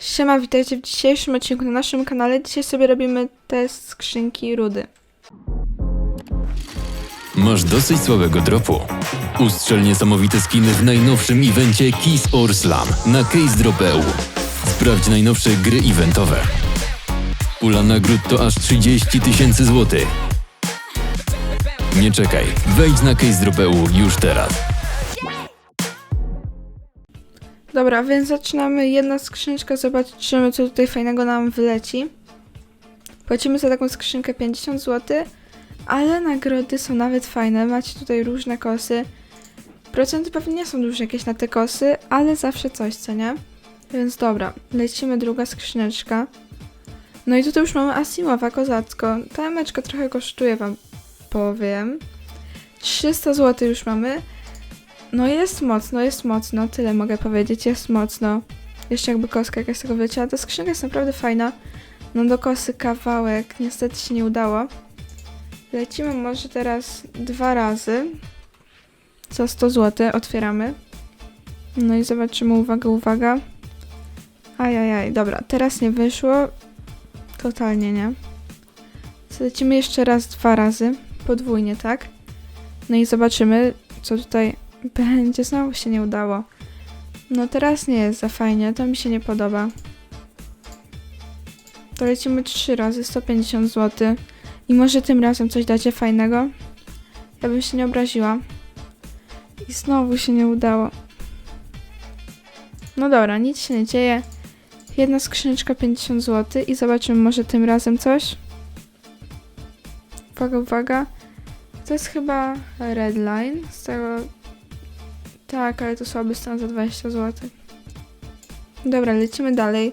Siema, witajcie w dzisiejszym odcinku na naszym kanale. Dzisiaj sobie robimy test skrzynki rudy. Masz dosyć słabego dropu. Ustrzel niesamowite skiny w najnowszym evencie Kiss or Slam na CaseDrop.eu. Sprawdź najnowsze gry eventowe. Pula nagród to aż 30 tysięcy złotych. Nie czekaj, wejdź na CaseDrop.eu już teraz. Dobra, więc zaczynamy. Jedna skrzyneczka, zobaczymy co tutaj fajnego nam wyleci. Płacimy za taką skrzynkę 50 zł, ale nagrody są nawet fajne. Macie tutaj różne kosy. Procenty pewnie nie są duże jakieś na te kosy, ale zawsze coś, co nie? Więc dobra, lecimy druga skrzyneczka. No i tutaj już mamy Asimowa, kozacko. Ta emeczka trochę kosztuje, wam powiem. 300 zł już mamy. No jest mocno, jest mocno, tyle mogę powiedzieć, jest mocno. Jeszcze jakby koska jakaś tego wyleciała, ta skrzynka jest naprawdę fajna. No do kosy kawałek, niestety się nie udało. Lecimy może teraz dwa razy. Za 100 zł otwieramy. No i zobaczymy, uwaga, uwaga. Ajajaj, dobra, teraz nie wyszło. Totalnie nie. Lecimy jeszcze raz, dwa razy. Podwójnie, tak? No i zobaczymy, co tutaj będzie. Znowu się nie udało. No teraz nie jest za fajnie, to mi się nie podoba. To lecimy trzy razy, 150 zł. I może tym razem coś dacie fajnego? Ja bym się nie obraziła. I znowu się nie udało. No dobra, nic się nie dzieje. Jedna skrzyneczka 50 zł i zobaczymy może tym razem coś. Uwaga, uwaga. To jest chyba Redline. Z tego. Tak, ale to słaby stan za 20 zł. Dobra, lecimy dalej.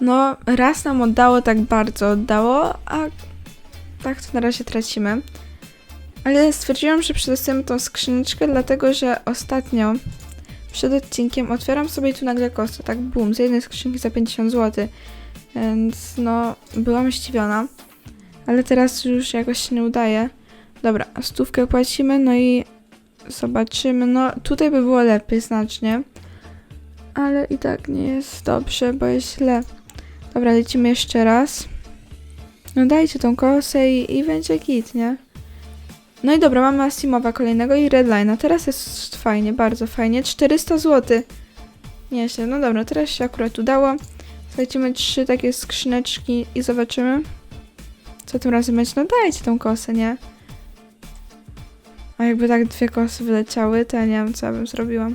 No, raz nam oddało, tak bardzo oddało, a tak to na razie tracimy. Ale stwierdziłam, że przetestujemy tą skrzyneczkę, dlatego że ostatnio przed odcinkiem otwieram sobie tu nagle kostę, tak bum, z jednej skrzynki za 50 zł. Więc no, byłam zdziwiona. Ale teraz już jakoś się nie udaje. Dobra, stówkę płacimy, no i zobaczymy. No, tutaj by było lepiej znacznie. Ale i tak nie jest dobrze, bo jest źle. Dobra, lecimy jeszcze raz. No dajcie tą kosę i, i będzie git, nie? No i dobra, mamy Asimowa kolejnego i Redline'a. Teraz jest fajnie, bardzo fajnie. 400 zł. Nieźle, no dobra, teraz się akurat udało. Lecimy trzy takie skrzyneczki i zobaczymy. Co tym razem będzie? No dajcie tą kosę, nie? A jakby tak dwie kosy wyleciały, to ja nie wiem, co ja bym zrobiła.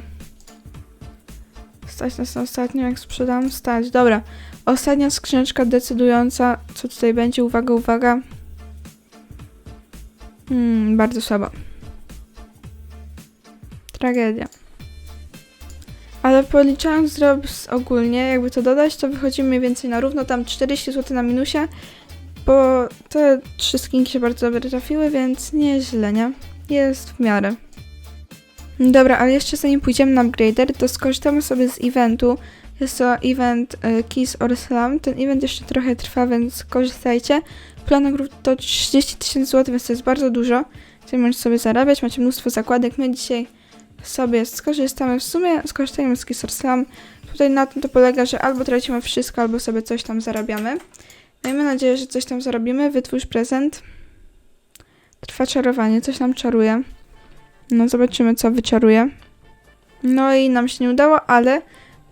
Stać nas na ostatnią, jak sprzedam? Stać. Dobra. Ostatnia skrzyneczka decydująca, co tutaj będzie. Uwaga, uwaga. Hmm, bardzo słaba. Tragedia. Ale policzając drops ogólnie, jakby to dodać, to wychodzi mniej więcej na równo, tam 40 zł na minusie, bo te trzy skinki się bardzo dobrze trafiły, więc nieźle, nie? Jest w miarę. Dobra, ale jeszcze zanim pójdziemy na upgrader, to skorzystamy sobie z eventu. Jest to event e, Kiss or Slam. Ten event jeszcze trochę trwa, więc korzystajcie. Plan to 30 tysięcy złotych, więc to jest bardzo dużo. Tutaj możecie sobie zarabiać, macie mnóstwo zakładek. My dzisiaj sobie skorzystamy. W sumie skorzystajmy z Kiss or Slam. Tutaj na tym to polega, że albo tracimy wszystko, albo sobie coś tam zarabiamy. Miejmy nadzieję, że coś tam zarobimy. Wytwórz prezent. Trwa czarowanie, coś nam czaruje. No zobaczymy, co wyczaruje. No i nam się nie udało, ale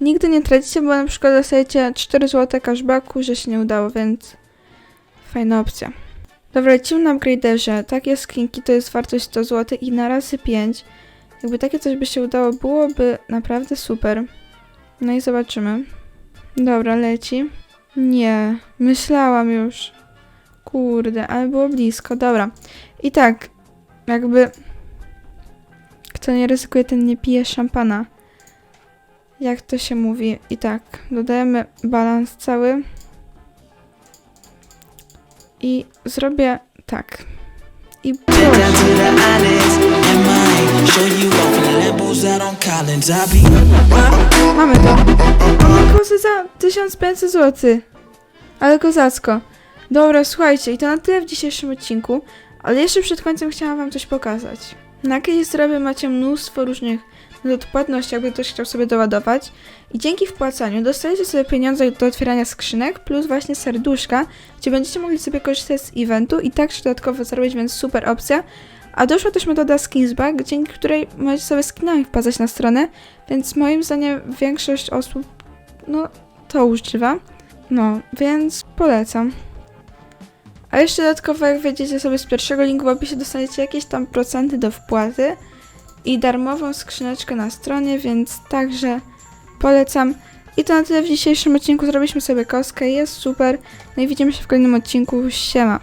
nigdy nie tracicie, bo na przykład dostajecie 4 zł cashbacku, że się nie udało, więc fajna opcja. Dobra, lecimy na upgraderze. Takie skinki to jest wartość 100 zł i na razy 5. Jakby takie coś by się udało, byłoby naprawdę super. No i zobaczymy. Dobra, leci. Nie, myślałam już. Kurde, ale było blisko. Dobra. I tak, jakby kto nie ryzykuje, ten nie pije szampana. Jak to się mówi? I tak, dodajemy balans cały. I zrobię tak. I Mamy to. Kosy za 1500 zł. Ale kozacko. Dobra, słuchajcie, i to na tyle w dzisiejszym odcinku. Ale jeszcze przed końcem chciałam wam coś pokazać. Na Case macie mnóstwo różnych lub płatności, jakby ktoś chciał sobie doładować. I dzięki wpłacaniu dostajecie sobie pieniądze do otwierania skrzynek, plus właśnie serduszka, gdzie będziecie mogli sobie korzystać z eventu i także dodatkowo zarobić, więc super opcja. A doszła też metoda Skinsback, dzięki której możecie sobie skinami wpłacać na stronę, więc moim zdaniem większość osób, no, to używa. No, więc polecam. A jeszcze dodatkowo, jak wejdziecie sobie z pierwszego linku w opisie, dostaniecie jakieś tam procenty do wpłaty i darmową skrzyneczkę na stronie, więc także polecam. I to na tyle w dzisiejszym odcinku. Zrobiliśmy sobie kostkę, jest super. No i widzimy się w kolejnym odcinku. Siema!